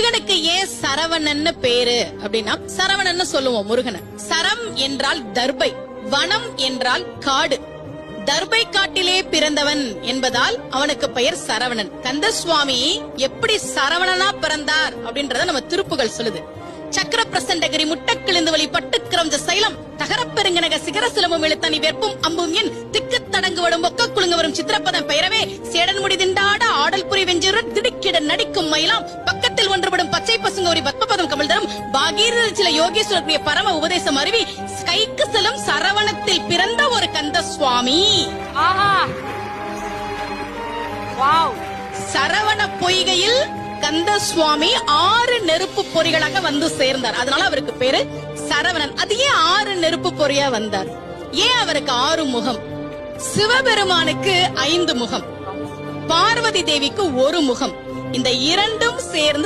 முருகனுக்கு ஏன் சரவணன்னு பேரு? அப்படின்னா சரவணன்னு சொல்லுவோம் முருகனை. சரம் என்றால் தர்பை வனம் என்றால் காடு. தர்பை காட்டிலே பிறந்தவன் என்பதால் அவனுக்கு பெயர் சரவணன். கந்தசுவாமி எப்படி சரவணனா பிறந்தார் அப்படின்றத நம்ம திருப்புகள் சொல்லுது. சக்கர பிரசண்டகிரி முட்டக்கிழுந்து வழி பட்டுக்கிரம்ஜ சைலம் தகரப்பெருங்கனக சிகர சிலமும் இழுத்தனி வெப்பும் அம்பும் என் திக்கு தடங்கு வடும் ஒக்க குழுங்க வரும் சித்திரப்பதம் பெயரவே சேடன் முடி திண்டாட ஆடல் புரி வெஞ்சிருடன் திடுக்கிட நடிக்கும் மயிலாம் ஒன்றுபடும் பச்சை பசுங்க ஒரு பத்மபதம் கமல் தரும் பாகீர சில யோகேஸ்வரருடைய பரம உபதேசம் அருவி கைக்கு செல்லும் சரவணத்தில் பிறந்த ஒரு கந்த சுவாமி சரவண பொய்கையில் கந்த சுவாமி ஆறு நெருப்பு பொறிகளாக வந்து சேர்ந்தார். அதனால அவருக்கு பேரு சரவணன். அது ஏன் ஆறு நெருப்பு பொறியா வந்தார்? ஏன் அவருக்கு ஆறு முகம்? சிவபெருமானுக்கு ஐந்து முகம். பார்வதி தேவிக்கு ஒரு முகம். இந்த இரண்டும் சேர்ந்து